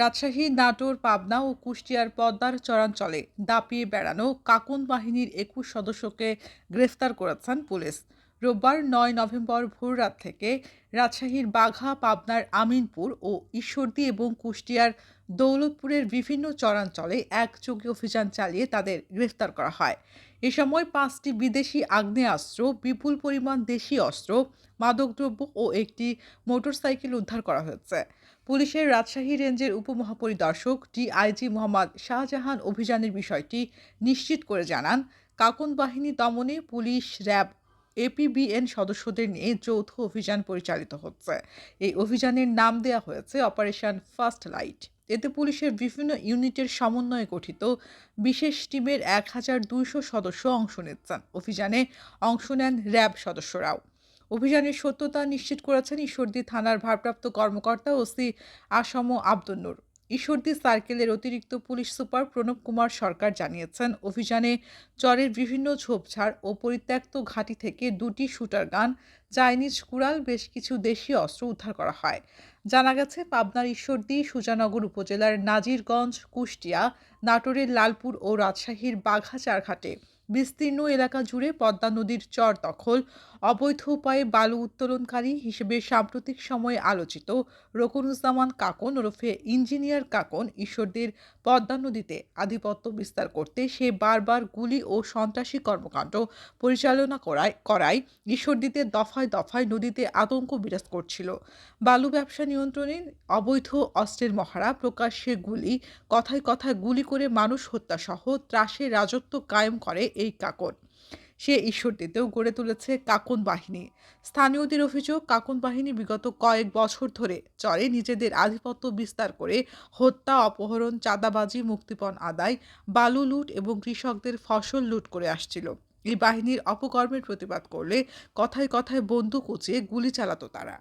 রাজশাহী, নাটোর, পাবনা ও কুষ্টিয়ার পদ্মার চরাঞ্চলে দাপিয়ে বেড়ানো কাকুন বাহিনীর একুশ সদস্যকে গ্রেফতার করেছেন পুলিশ। রোববার নয় নভেম্বর ভোররাত থেকে রাজশাহীর বাঘা, পাবনার আমিনপুর ও ঈশ্বরদী এবং কুষ্টিয়ার দৌলতপুরের বিভিন্ন চরাঞ্চলে একযোগে অভিযান চালিয়ে তাদের গ্রেফতার করা হয়। এ সময় পাঁচটি বিদেশি আগ্নেয়াস্ত্র, বিপুল পরিমাণ দেশি অস্ত্র, মাদকদ্রব্য ও একটি মোটরসাইকেল উদ্ধার করা হয়েছে। পুলিশের রাজশাহী রেঞ্জের উপমহাপরিদর্শক ডিআইজি মোহাম্মদ শাহজাহান অভিযানের বিষয়টি নিশ্চিত করে জানান। কাকুন বাহিনী দমনে পুলিশ, র্যাব এপিবিএন সদস্যদের নিয়ে যৌথ অভিযান পরিচালিত হচ্ছে। এই অভিযানের নাম দেওয়া হয়েছে অপারেশন ফার্স্ট লাইট। এতে পুলিশের বিভিন্ন ইউনিটের সমন্বয়ে গঠিত বিশেষ টিমের এক হাজার দুইশো সদস্য অংশ নিচ্ছেন। অভিযানে অংশ নেন র্যাব সদস্যরাও। অভিযানের সত্যতা নিশ্চিত করেছেন ঈশ্বরদী থানার ভারপ্রাপ্ত কর্মকর্তা ওসি আসম আব্দুল নূর। ঈশ্বরদী সার্কেলের অতিরিক্ত পুলিশ সুপার প্রণব কুমার সরকার জানিয়েছেন, অভিযানে চরের বিভিন্ন ঝোপঝাড় ও পরিত্যক্ত ঘাঁটি থেকে দুটি শুটার গান, চাইনিজ কুড়াল, বেশ কিছু দেশীয় অস্ত্র উদ্ধার করা হয়। জানা গেছে, পাবনার ঈশ্বরদী, সুজানগর উপজেলার নাজিরগঞ্জ, কুষ্টিয়া, নাটোরের লালপুর ও রাজশাহীর বাঘাচারঘাটে বিস্তীর্ণ এলাকা জুড়ে পদ্মা নদীর চর দখল, অবৈধ উপায়ে বালু উত্তোলনকারী হিসেবে সাম্প্রতিক সময়ে আলোচিত রকুনুজ্জামান কাকন ওরফে ইঞ্জিনিয়ার কাকন ঈশ্বরদের পদ্মা নদীতে আধিপত্য বিস্তার করতে সে বারবার গুলি ও সন্ত্রাসী কর্মকাণ্ড পরিচালনা করায় করায় ঈশ্বরদীতে দফায় দফায় নদীতে আতঙ্ক বিরাজ করছিল। বালু ব্যবসা নিয়ন্ত্রণে অবৈধ অস্ত্রের মহারা প্রকাশ্যে গুলি, কথায় কথায় গুলি করে মানুষ হত্যা সহ ত্রাসের রাজত্ব কায়েম করে এই কাকন। সে ঈশ্বরদীতেও গড়ে তুলেছে কাকন বাহিনী। স্থানীয়দের অভিযোগ, কাকন বাহিনী বিগত কয়েক বছর ধরে চরে নিজেদের আধিপত্য বিস্তার করে হত্যা, অপহরণ, চাঁদাবাজি, মুক্তিপণ আদায়, বালু লুট এবং কৃষকদের ফসল লুট করে আসছিল। এই বাহিনীর অপকর্মের প্রতিবাদ করলে কথায় কথায় বন্দুক উঁচিয়ে গুলি চালাতো তারা।